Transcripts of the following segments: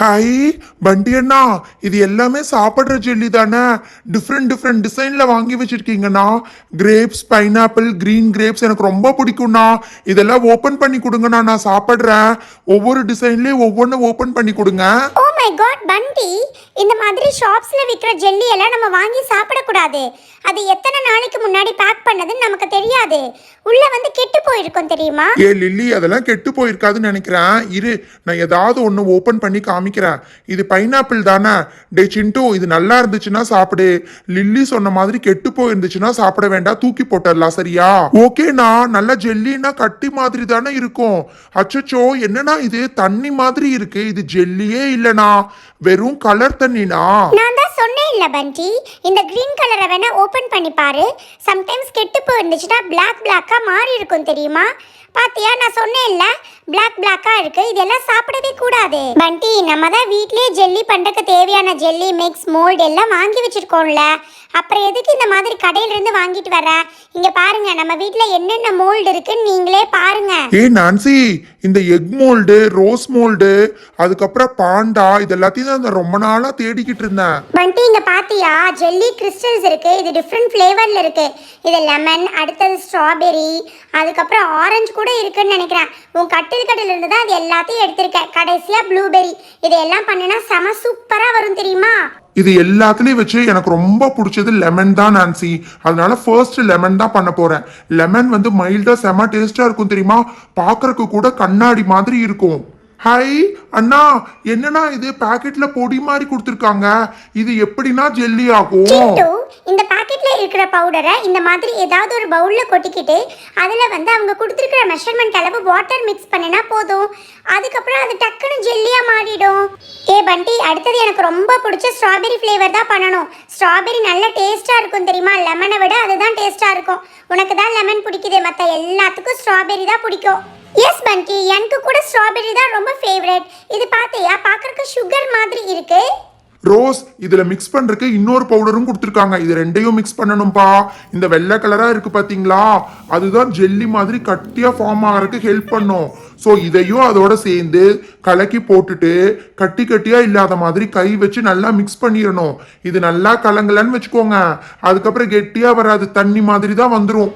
Hi பண்டி அண்ணா இது எல்லாமே சாப்பிட்ற ஜெல்லி தானே? டிஃப்ரெண்ட் டிஃப்ரெண்ட் டிசைனில் வாங்கி வச்சுருக்கீங்கண்ணா. கிரேப்ஸ் பைனாப்பிள் க்ரீன் கிரேப்ஸ் எனக்கு ரொம்ப பிடிக்கும்ண்ணா. இதெல்லாம் ஓப்பன் பண்ணி கொடுங்கண்ணா நான் சாப்பிட்றேன். ஒவ்வொரு டிசைன்லேயும் ஒவ்வொன்று ஓப்பன் பண்ணி கொடுங்க. மை காட் பண்டி இந்த மாதிரி ஷாப்ஸில் விற்கிற ஜெல்லி எல்லாம் நம்ம வாங்கி சாப்பிடக்கூடாது. அது எத்தனை நாளைக்கு முன்னாடி பேக் பண்ணதுன்னு நமக்கு தெரியாது. உள்ள வந்து கெட்டு போயிருக்கும் தெரியுமா? ஏ லில்லி அதெல்லாம் கெட்டு போயிருக்காதுன்னு நினைக்கிறேன். இரு நான் ஏதாவது ஒன்று ஓப்பன் பண்ணி காமிக்கிறேன். இது பைனாப்பிள் தானே? டே சிண்டு இது நல்லா இருந்துச்சுன்னா சாப்பிடு. லில்லி சொன்ன மாதிரி கெட்டு போயிருந்துச்சுன்னா சாப்பிட வேண்டாம். தூக்கி போட்டுடலாம் சரியா? ஓகேண்ணா நல்ல ஜெல்லின்னா கட்டி மாதிரி தானே இருக்கும். அச்சச்சோ என்னண்ணா இது? தண்ணி மாதிரி இருக்கு. இது ஜெல்லியே இல்லைண்ணா. வெறும் கலர் தண்ணினா? நான் தான் சொன்னேன் இல்ல பண்டி இந்த கிரீன் கலரை வேணா ஓபன் பண்ணி பாரு. சம்டைம்ஸ் கெட்டு போயிருந்துச்சுன்னா பிளாக் பிளாக்கா மாறி இருக்கும் தெரியுமா? பாத்தியா நான் சொன்னேன் இல்ல பிளாக் பிளாக்கா இருக்கு இதெல்லாம் சாப்பிடவே கூடாது. பண்டி நம்ம தான் வீட்லயே ஜெல்லி பண்றதுக்கு தேவையான ஜெல்லி மிக்ஸ் மோல்டு எல்லாம் வாங்கி வச்சிருக்கோம்ல. அப்புறம் எதுக்கு இந்த மாதிரி கடையில இருந்து வாங்கிட்டு வர? இங்க பாருங்க நம்ம வீட்ல என்னென்ன மோல்டு இருக்குன்னு நீங்களே பாருங்க. ஏ நான்சி இந்த எக் மோல்டு ரோஸ் மோல்டு அதுக்கப்புறம் பாண்டா இது எல்லாத்தையும் தான் நான் ரொம்ப நாளா தேடிக்கிட்டு இருந்தேன். பண்டி இங்க பாத்தியா ஜெல்லி கிறிஸ்டல்ஸ் இருக்கு இது டிஃப்ரெண்ட் ஃப்ளேவர்ல இருக்கு. இது லெமன் அடுத்தது ஸ்ட்ராபெரி அதுக்கப்புறம் ஆரஞ்சு கூட இருக்குன்னு நினைக்கிறேன். உன் கட்டில் கடையில இருந்து தான் அது எல்லாத்தையும் எடுத்திருக்கேன். கடைசியா ப்ளூபெரி இதெல்லாம் பண்ணினா செம சூப்பரா வரும் தெரியுமா? இது எல்லாத்துலயும் வச்சு எனக்கு ரொம்ப பிடிச்சது லெமன் தான் நான்சி அதனால ஃபர்ஸ்ட் லெமன் தான் பண்ண போறேன். லெமன் வந்து மைல்டா செம டேஸ்டா இருக்கும் தெரியுமா? பாக்குறதுக்கு கூட கண்ணாடி மாதிரி இருக்கும். ஹாய் அண்ணா என்னண்ணா இது? பாக்கெட்ல பொடி மாதிரி கொடுத்துருக்காங்க. இது எப்படின்னா ஜெல்லி ஆகும்? இந்த பாக்கெட்ல இருக்கிற பவுடரை இந்த மாதிரி ஏதாவது ஒரு பவுல்ல கொட்டிக்கிட்டு அதுல வந்து அவங்க கொடுத்துருக்கிற மெஷர்மெண்ட் அளவு வாட்டர் மிக்ஸ் பண்ணினா போதும். அதுக்கப்புறம் அது டக்குன்னு ஜெல்லியா மாறிடும். ஏ பண்டி அடுத்தது எனக்கு ரொம்ப பிடிச்ச ஸ்ட்ராபெரி ஃப்ளேவர் தான் பண்ணணும். ஸ்ட்ராபெரி நல்ல டேஸ்டா இருக்கும் தெரியுமா? லெமனை விட அதுதான் டேஸ்டா இருக்கும். உனக்கு தான் லெமன் பிடிக்குது மற்ற எல்லாத்துக்கும் ஸ்ட்ராபெரி தான் பிடிக்கும். எஸ் பண்டி எனக்கு கூட ஸ்ட்ராபெரி தான் ரொம்ப ஃபேவரட் இது பார்த்தியா பார்க்கறதுக்கு சுகர் மாதிரி இருக்கு. ரோஸ் இதுல மிக்ஸ் பண்றதுக்கு இன்னொரு பவுடரும் கொடுத்துருக்காங்க. இது ரெண்டையும் மிக்ஸ் பண்ணணும்பா. இந்த வெள்ளை கலரா இருக்கு பாத்தீங்களா? அதுதான் ஜெல்லி மாதிரி கட்டியா ஃபார்ம் ஆகிறதுக்கு ஹெல்ப் பண்ணும். ஸோ இதையும் அதோட சேர்ந்து கலக்கி போட்டுட்டு கட்டி கட்டியா இல்லாத மாதிரி கை வச்சு நல்லா மிக்ஸ் பண்ணிடணும். இது நல்லா கலங்கலன்னு வச்சுக்கோங்க. அதுக்கப்புறம் கெட்டியா வராது. தண்ணி மாதிரி தான் வந்துடும்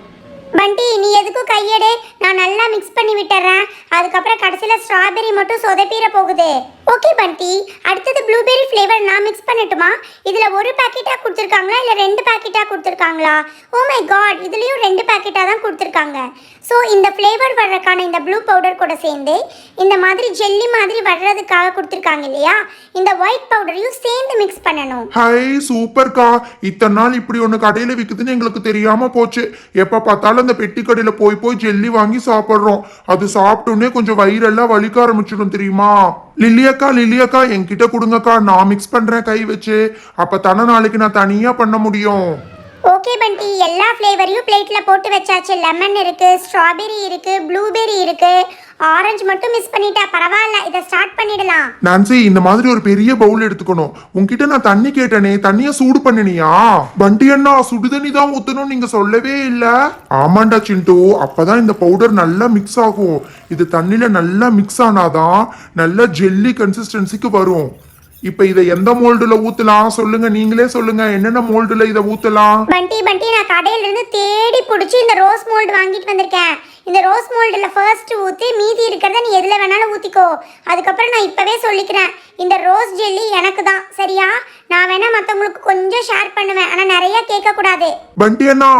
பண்டி நீ எதுக்கும் கையெடு. நான் நல்லா மிக்ஸ் பண்ணி விட்டுறேன். அதுக்கப்புறம் கடைசியில் ஸ்ட்ராபெரி மட்டும் சொதப்பிட போகுது. ஓகே பண்டி அடுத்தது ப்ளூபெரி ஃப்ளேவர் நான் மிக்ஸ் பண்ணட்டுமா? இதில் ஒரு பேக்கெட்டாக கொடுத்துருக்காங்களா? இல்லை ரெண்டு பேக்கெட்டாக கொடுத்துருக்காங்களா? ஓ oh மை காட் இதுலேயும் ரெண்டு பேக்கெட்டாக தான் கொடுத்துருக்காங்க. ஸோ இந்த ஃப்ளேவர் வர்றதுக்கான இந்த ப்ளூ பவுடர் கூட சேர்ந்து இந்த மாதிரி ஜெல்லி மாதிரி வர்றதுக்காக கொடுத்துருக்காங்க இல்லையா? இந்த ஒயிட் பவுடரையும் சேர்ந்து மிக்ஸ் பண்ணணும். ஹை சூப்பர்க்கா இத்தனை நாள் இப்படி ஒன்று கடையில் விற்குதுன்னு எங்களுக்கு தெரியாமல் போச்சு. எப்போ பார்த்தாலும் அந்த பெட்டி கடையில் போய் போய் ஜெல்லி வாங்கி சாப்பிட்றோம். அது சாப்பிட்டோன்னே கொஞ்சம் வயிறெல்லாம் வலிக்க ஆரம்பிச்சிடும் தெரியுமா? லில்லியக்கா லில்லியக்கா என்கிட்ட கொடுங்கக்கா நான் மிக்ஸ் பண்றேன் கை வச்சு. அப்ப தானே நாளைக்கு நான் தனியா பண்ண முடியும். ஓகே பண்டி எல்லா ஃப்ளேவரையும் பிளேட்டில் போட்டு வச்சாச்சு. லெமன் இருக்குது ஸ்ட்ராபெரி இருக்குது ப்ளூபெரி இருக்குது ஆரஞ்சு மட்டும் மிஸ் பண்ணிட்டா பரவாயில்ல இதை ஸ்டார்ட் பண்ணிடலாம். நான்சி இந்த மாதிரி ஒரு பெரிய பவுல் எடுத்துக்கணும். உன்கிட்ட நான் தண்ணி கேட்டனே தண்ணிய சூடு பண்ணினியா? வண்டி அண்ணா சுடு தண்ணி தான் ஊத்தணும் நீங்க சொல்லவே இல்ல. ஆமாண்டா சிண்டு அப்பதான் இந்த பவுடர் நல்லா மிக்ஸ் ஆகும். இது தண்ணில நல்லா மிக்ஸ் ஆனாதான் நல்ல ஜெல்லி கன்சிஸ்டன்சிக்கு வரும். இப்ப இதை எந்த மோல்டுல ஊத்தலாம்? சொல்லுங்க நீங்களே சொல்லுங்க. என்னென்ன மோல்டுல இதை ஊத்தலாம்? பண்டி பண்டி நான் கடையில இருந்து தேடி புடிச்சு இந்த ரோஸ் மோல்டு வாங்கிட்டு வந்திருக்கேன். இந்த ரோஸ் மோல்டில் ஃபர்ஸ்ட் ஊற்றி மீதி இருக்கிறத நீ எதில் வேணாலும் ஊற்றிக்கோ அதுக்கப்புறம் நான் இப்போவே சொல்லிக்கிறேன். இந்த ரோஸ் ஜெல்லி எனக்கு தான் சரியா? நான் வேணா மற்றவங்களுக்கு கொஞ்சம் ஷேர் பண்ணுவேன். ஆனால் நிறைய கேட்கக்கூடாது. பண்டி அண்ணா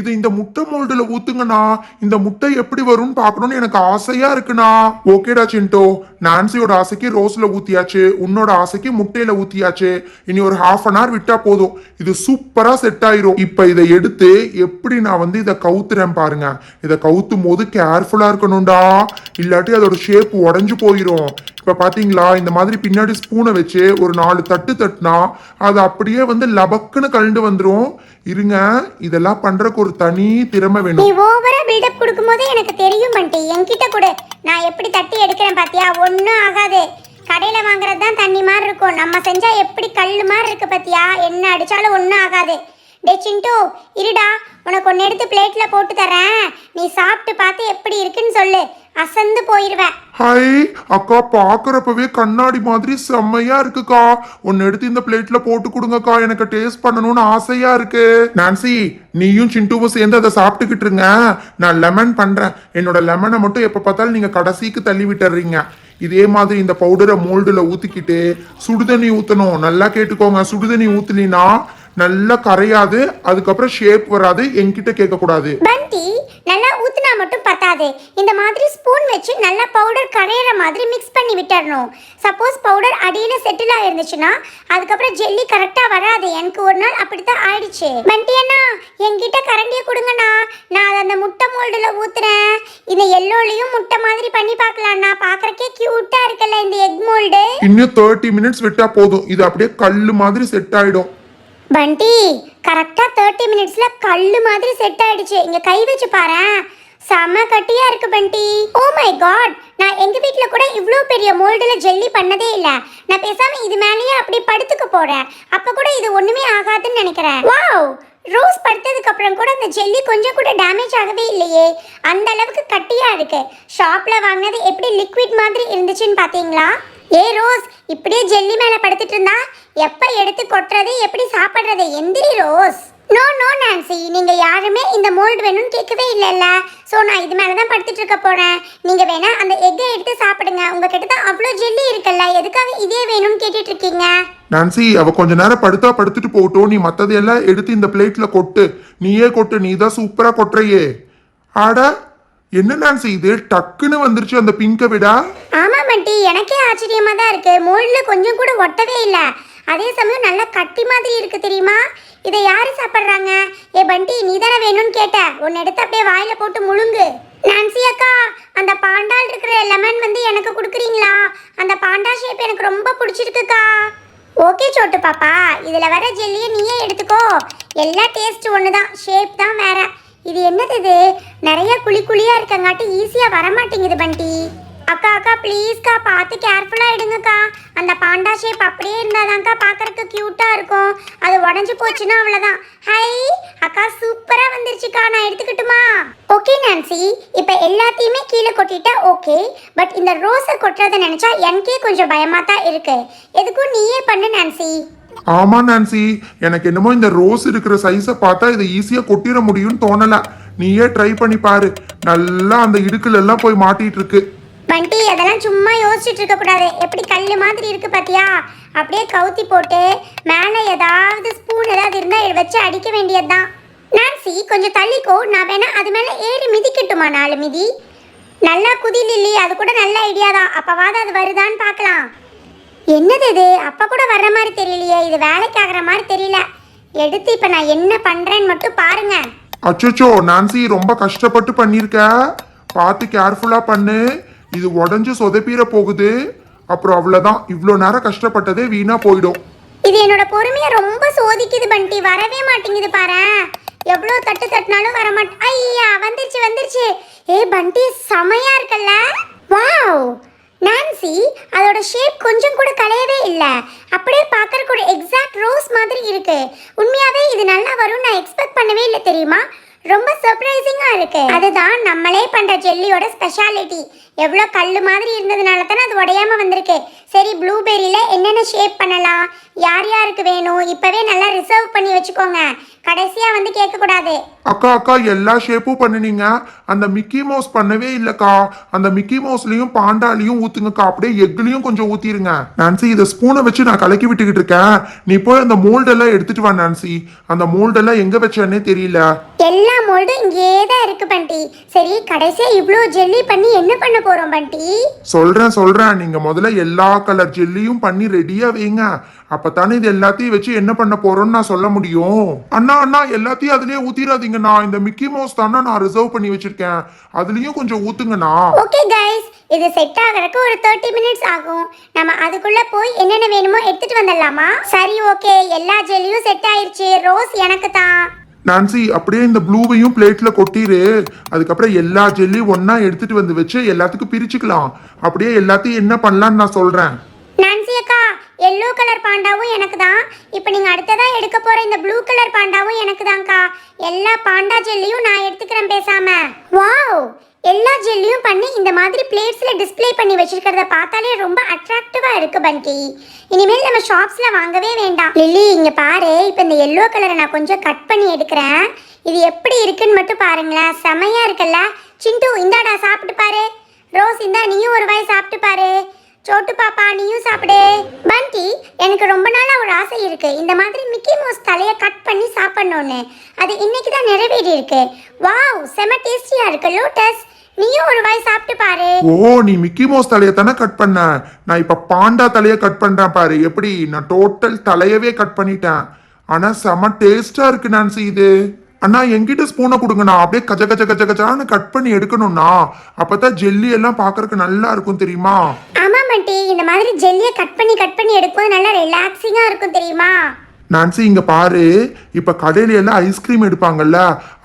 இது இந்த முட்டை மோல்டுல ஊத்துங்கண்ணா. இந்த முட்டை எப்படி வரும்னு பார்க்கணும்னு எனக்கு ஆசையா இருக்குண்ணா. ஓகேடா சின்டோ நான்சியோட ஆசைக்கு ரோஸ்ல ஊத்தியாச்சு. உன்னோட ஆசைக்கு முட்டையில ஊத்தியாச்சு. இனி ஒரு ஹாஃப் அன் ஹவர் விட்டா போதும். இது சூப்பரா செட் ஆயிரும். இப்ப இதை எடுத்து எப்படி நான் வந்து இதை கவுத்துறேன் பாருங்க. இதை கவுத்தும் போது கேர்ஃபுல்லா இருக்கணும்டா. இல்லாட்டி அதோட ஷேப் உடஞ்சு போயிடும் இப்ப பாத்தீங்களா இந்த மாதிரி பின்னாடி ஸ்பூனை வச்சு ஒரு நாலு தட்டு தட்டுனா அது அப்படியே வந்து லபக்குன்னு கழண்டு வந்துடும் இருங்க இதெல்லாம் பண்றதுக்கு ஒரு தனி திறமை நீ வேணும் ஓவரா பில்டப் கொடுக்கும்போது எனக்கு தெரியும் பண்டி என்கிட்ட கொடு. நான் எப்படி தட்டி எடுக்கிறேன் பாத்தியா? ஒன்றும் ஆகாது. கடையில் வாங்குறது தான் தண்ணி மாதிரி இருக்கும். நம்ம செஞ்சா எப்படி கல் மாதிரி இருக்கு பாத்தியா? என்ன அடிச்சாலும் ஒன்றும் ஆகாது. டே சிண்டு இருடா. உனக்கு ஒன்று எடுத்து பிளேட்டில் போட்டு தரேன். நீ சாப்பிட்டு பார்த்து எப்படி இருக்குன்னு சொல்லு. அசந்து போயிடுவேன் ஹாய் அக்கா பாக்குறப்பவே கண்ணாடி மாதிரி செம்மையா இருக்குக்கா. ஒன்னு எடுத்து இந்த பிளேட்ல போட்டு கொடுங்கக்கா. எனக்கு டேஸ்ட் பண்ணணும்னு ஆசையா இருக்கு. நான்சி நீயும் சிண்டுவும் சேர்ந்து அதை சாப்பிட்டுக்கிட்டு இருங்க. நான் லெமன் பண்றேன். என்னோட லெமனை மட்டும் எப்ப பார்த்தாலும் நீங்க கடைசிக்கு தள்ளி விட்டுறீங்க. இதே மாதிரி இந்த பவுடரை மோல்டுல ஊத்திக்கிட்டு சுடுதண்ணி ஊத்தணும். நல்லா கேட்டுக்கோங்க. சுடுதண்ணி ஊத்துனீங்கன்னா நல்லா கரையாது அதுக்கப்புறம் ஷேப் வராது என்கிட்ட கேட்க கூடாது பண்டி நல்லா ஊத்துனா மட்டும் பத்தாது. இந்த மாதிரி ஸ்பூன் வச்சு நல்லா பவுடர் கரையிற மாதிரி மிக்ஸ் பண்ணி விட்டுறணும். சப்போஸ் பவுடர் அடியில செட்டில் ஆயிருந்துச்சுன்னா அதுக்கப்புறம் ஜெல்லி கரெக்டா வராது. எனக்கு ஒரு நாள் அப்படித்தான் ஆயிடுச்சு. பண்டி அண்ணா என்கிட்ட கரண்டியை கொடுங்கண்ணா. நான் அந்த முட்டை மோல்டுல ஊத்துறேன். இந்த எல்லோலையும் முட்டை மாதிரி பண்ணி பார்க்கலாம்ண்ணா பார்க்கறக்கே கியூட்டா இருக்குல்ல இந்த எக் மோல்டு இன்னும் தேர்ட்டி மினிட்ஸ் விட்டா போதும். இது அப்படியே கல்லு மாதிரி செட் ஆயிடும். பண்டி கரெக்டாக தேர்ட்டி மினிட்ஸில் கல் மாதிரி செட் ஆயிடுச்சு. இங்கே கை வச்சு பாரேன். செம கட்டியாக இருக்கு பண்டி. ஓ மை காட் நான் எங்கள் வீட்டில் கூட இவ்வளோ பெரிய மோல்டில் ஜெல்லி பண்ணதே இல்லை. நான் பேசாமல் இது மேலேயே அப்படி படுத்துக்க போகிறேன் அப்போ கூட இது ஒன்றுமே ஆகாதுன்னு நினைக்கிறேன். வாவ் ரோஸ் படுத்ததுக்கு அப்புறம் கூட அந்த ஜெல்லி கொஞ்சம் கூட டேமேஜ் ஆகவே இல்லையே. அந்த அளவுக்கு கட்டியாக இருக்கு. ஷாப்பில் வாங்கினது எப்படி லிக்விட் மாதிரி இருந்துச்சுன்னு பார்த்தீங்களா ஏ ரோஸ் இப்படியே ஜெல்லி மேலே படுத்துட்டு இருந்தா? எப்போ எடுத்து கொட்டுறது எப்படி சாப்பிட்றது? எந்திரி ரோஸ். நோ நோ நான்சி நீங்கள் யாருமே இந்த மோல்டு வேணும்னு கேட்கவே இல்லைல்ல. ஸோ நான் இது மேலே தான் படுத்துட்டு இருக்க போகிறேன் நீங்கள் வேணால் அந்த எக்கை எடுத்து சாப்பிடுங்க. உங்ககிட்ட தான் அவ்வளோ ஜெல்லி இருக்குல்ல. எதுக்காக இதே வேணும்னு கேட்டுட்டு இருக்கீங்க? நான்சி அவ கொஞ்ச நேரம் படுத்தா படுத்துட்டு போகட்டும். நீ மற்றதையெல்லாம் எல்லாம் எடுத்து இந்த பிளேட்டில் கொட்டு. நீயே கொட்டு. நீ தான் சூப்பராக கொட்டுறையே. ஆட என்ன செய்து? இது டக்குன்னு வந்துருச்சு அந்த பிங்கை விட. ஆமா பண்டி எனக்கே ஆச்சரியமா தான் இருக்கு. மோல்ட்ல கொஞ்சம் கூட ஒட்டவே இல்ல. அதே சமயம் நல்லா கட்டி மாதிரி இருக்கு தெரியுமா? இதை யாரு சாப்பிடுறாங்க? ஏ பண்டி நீ தானே வேணும்னு கேட்ட. உன்னை எடுத்து அப்படியே வாயில போட்டு முழுங்கு. நான்சி அக்கா அந்த பாண்டால் இருக்கிற லெமன் வந்து எனக்கு கொடுக்குறீங்களா? அந்த பாண்டா ஷேப் எனக்கு ரொம்ப பிடிச்சிருக்குக்கா. ஓகே சோட்டு பாப்பா இதில் வர ஜெல்லியை நீயே எடுத்துக்கோ. எல்லா டேஸ்ட் ஒன்று தான் ஷேப் தான் வேற. இது என்னது இது? நிறைய குழி குழியா இருக்கங்காட்டி ஈஸியா வர மாட்டேங்குது பண்டி. அக்கா அக்கா ப்ளீஸ்க்கா பார்த்து கேர்ஃபுல்லாக எடுங்கக்கா. அந்த பாண்டா ஷேப் அப்படியே இருந்தாதான்க்கா பார்க்குறக்கு க்யூட்டாக இருக்கும். அது உடஞ்சு போச்சுன்னா அவ்வளோதான் ஹை அக்கா சூப்பராக வந்துருச்சுக்கா. நான் எடுத்துக்கிட்டுமா? ஓகே நான்சி இப்போ எல்லாத்தையுமே கீழே கொட்டிட்டா ஓகே பட் இந்த ரோஸை கொட்டுறதை நினச்சா எனக்கே கொஞ்சம் பயமாக தான் இருக்கு. எதுக்கும் நீயே பண்ணு நான்சி ஆமா நான்சி எனக்கு என்னமோ இந்த ரோஸ் இருக்கிற சைஸை பார்த்தா இதை ஈஸியாக கொட்டிட முடியும்னு தோணலை. நீயே ட்ரை பண்ணி பாரு. நல்லா அந்த இடுக்குல எல்லாம் போய் மாட்டிட்டு இருக்கு. பண்டி அதெல்லாம் சும்மா யோசிச்சுட்டு இருக்க கூடாது. எப்படி கல் மாதிரி இருக்கு பாத்தியா? அப்படியே கவுத்தி போட்டு மேலே ஏதாவது ஸ்பூன் ஏதாவது இருந்தா இதை வச்சு அடிக்க வேண்டியதுதான். நான்சி கொஞ்சம் தள்ளிக்கோ. நான் வேணா அது மேலே ஏறி மிதிக்கட்டுமா நாலு மிதி? நல்லா குதில் லில்லி அது கூட நல்ல ஐடியா தான். அப்பவாவது அது வருதான்னு பார்க்கலாம். என்னது இது? அப்போ கூட வர்ற மாதிரி தெரியலையே. இது வேலைக்கு ஆகிற மாதிரி தெரியல. எடுத்து இப்போ நான் என்ன பண்ணுறேன்னு மட்டும் பாருங்கள் அச்சோ நான்சி ரொம்ப கஷ்டப்பட்டு பண்ணியிருக்க பார்த்து கேர்ஃபுல்லா பண்ணு. இது உடஞ்சு சொதப்பிட போகுது. அப்புறம் அவ்வளவுதான். இவ்வளோ நேரம் கஷ்டப்பட்டதே வீணா போயிடும். இது என்னோட பொறுமையை ரொம்ப சோதிக்குது பண்டி. வரவே மாட்டேங்குது பாரு எவ்வளோ தட்டு தட்டினாலும் வர மாட்டேன் ஐயா வந்துருச்சு வந்துருச்சு. ஏ பண்டி செமையா இருக்கல்ல. வாவ் நான்சி அதோட ஷேப் கொஞ்சம் கூட கலையவே இல்லை. அப்படியே பார்க்கறக்கு ஒரு எக்ஸாக்ட் ரோஸ் மாதிரி இருக்கு. உண்மையாவே இது நல்லா வரும்னு நான் எக்ஸ்பெக்ட் பண்ணவே இல்லை தெரியுமா? ரொம்ப சர்ப்ரைசிங்கா இருக்கு. அதுதான் நம்மளே பண்ற ஜெல்லியோட ஸ்பெஷாலிட்டி எவ்வளோ கல்லு மாதிரி இருந்ததுனால தானே அது உடையாம வந்திருக்கு. சரி ப்ளூபெரியில என்னென்ன ஷேப் பண்ணலாம்? யார் யாருக்கு வேணும்? இப்பவே நல்லா ரிசர்வ் பண்ணி வச்சுக்கோங்க. கடைசியா வந்து கேட்க கூடாது அக்கா அக்கா எல்லா ஷேப்பும் பண்ணுனீங்க. அந்த மிக்கி மவுஸ் பண்ணவே இல்லக்கா. அந்த மிக்கி மவுஸ்லயும் பாண்டாலையும் ஊத்துங்கக்கா. அப்படியே எக்லயும் கொஞ்சம் ஊத்திருங்க. நான்சி இதை ஸ்பூனை வச்சு நான் கலக்கி விட்டுக்கிட்டு இருக்கேன். நீ போய் அந்த மோல்டெல்லாம் எடுத்துட்டு வா நான்சி. அந்த மோல்டெல்லாம் எங்க வச்சேன்னே தெரியல. எல்லா மோல்டும் இங்கேயே தான் இருக்கு பண்டி. சரி கடைசியா இவ்வளோ ஜெல்லி பண்ணி என்ன பண்ண போறோம் பண்டி? சொல்றேன் சொல்றேன். நீங்க முதல்ல எல்லா கலர் ஜெல்லியும் பண்ணி ரெடியா வைங்க. அப்பதானே இது எல்லாத்தையும் வச்சு என்ன பண்ண போறோம்னு நான் சொல்ல முடியும்? அண்ணா அண்ணா எல்லாத்தையும் அதுலயே ஊத்திராதீங்கண்ணா இந்த மிக்கி மவுஸ் தானே நான் ரிசர்வ் பண்ணி வச்சிருக்கேன். அதுலயும் கொஞ்சம் ஊத்துங்கண்ணா ஓகே கைஸ் இது செட் ஆகறதுக்கு ஒரு தேர்ட்டி மினிட்ஸ் ஆகும். நம்ம அதுக்குள்ள போய் என்னென்ன வேணுமோ எடுத்துட்டு வந்துடலாமா? சரி ஓகே எல்லா ஜெல்லியும் செட் ஆயிருச்சு. ரோஸ் எனக்கு தான். நான்சி அப்படியே இந்த ப்ளூவையும் பிளேட்ல கொட்டிரு. அதுக்கப்புறம் எல்லா ஜெல்லியும் ஒண்ணா எடுத்துட்டு வந்து வச்சு எல்லாத்துக்கும் பிரிச்சுக்கலாம். அப்படியே எல்லாத்தையும் என்ன பண்ணலாம்னு நான் சொல்றேன். நான்சி அக்கா எல்லோ கலர் பாண்டாவும் எனக்கு தான். இப்போ நீங்க அடுத்ததா எடுக்க போற இந்த ப்ளூ கலர் பாண்டாவும் எனக்கு தான்க்கா. எல்லா பாண்டா ஜெல்லியும் நான் எடுத்துக்கிறேன் பேசாம. வாவ் எல்லா ஜெல்லையும் பண்ணி இந்த மாதிரி பிளேட்ஸில் டிஸ்ப்ளே பண்ணி வச்சிருக்கிறத பார்த்தாலே ரொம்ப அட்ராக்டிவாக இருக்கு பண்டி இனிமேல் நம்ம ஷாப்ஸில் வாங்கவே வேண்டாம். லில்லி இங்கே பாரு. இப்போ இந்த எல்லோ கலரை நான் கொஞ்சம் கட் பண்ணி எடுக்கிறேன். இது எப்படி இருக்குன்னு மட்டும் பாருங்களேன். செமையாக இருக்குல்ல? சிண்டு இந்தாடா சாப்பிட்டு பாரு. ரோஸ் இந்தா நீயும் ஒரு வாய் சாப்பிட்டு பாரு. சோட்டு பாப்பா நீயும் சாப்பிடு. பண்டி எனக்கு ரொம்ப நாளாக ஒரு ஆசை இருக்கு. இந்த மாதிரி மிக்கி மவுஸ் தலையை கட் பண்ணி சாப்பிடணும்னு. அது இன்னைக்கு தான் நிறைவேறி இருக்கு வாவ் செம டேஸ்டியாக இருக்கு லோட்டஸ் நீயும் ஒரு வாய் சாப்பிட்டு பாரு. ஓ நீ மிக்கி மவுஸ் தலையை தானே கட் பண்ண? நான் இப்ப பாண்டா தலையை கட் பண்றேன் பாரு. எப்படி? நான் டோட்டல் தலையவே கட் பண்ணிட்டேன். ஆனா செம டேஸ்டா இருக்கு நான்சி இது. அண்ணா என்கிட்ட ஸ்பூனை கொடுங்கண்ணா. அப்படியே கஜ கஜ கஜ கஜான்னு கட் பண்ணி எடுக்கணும்னா அப்பதான் ஜெல்லி எல்லாம் பார்க்கறதுக்கு நல்லா இருக்கும் தெரியுமா? ஆமா பண்டி இந்த மாதிரி ஜெல்லியை கட் பண்ணி கட் பண்ணி எடுக்கும்போது நல்லா ரிலாக்ஸிங்கா இருக்கும் தெரியுமா? நான்சி இங்க பாரு. இப்ப கடையில எல்லாம் ஐஸ்கிரீம் எடுப்பாங்கல்ல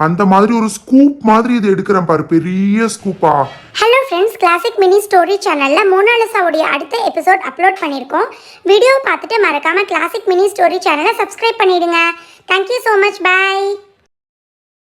அந்த மாதிரி ஒரு ஸ்கூப் மாதிரி இது எடுக்கிறேன் பாரு. பெரிய ஸ்கூப்பா hello friends classic mini story சேனலில் மோனாலிசாவுடைய அடுத்த எபிசோட் அப்லோட் பண்ணியிருக்கோம். வீடியோ பார்த்துட்டு மறக்காமல் கிளாசிக் மினி ஸ்டோரி சேனலை சப்ஸ்கிரைப் பண்ணிடுங்க. Thank you so much bye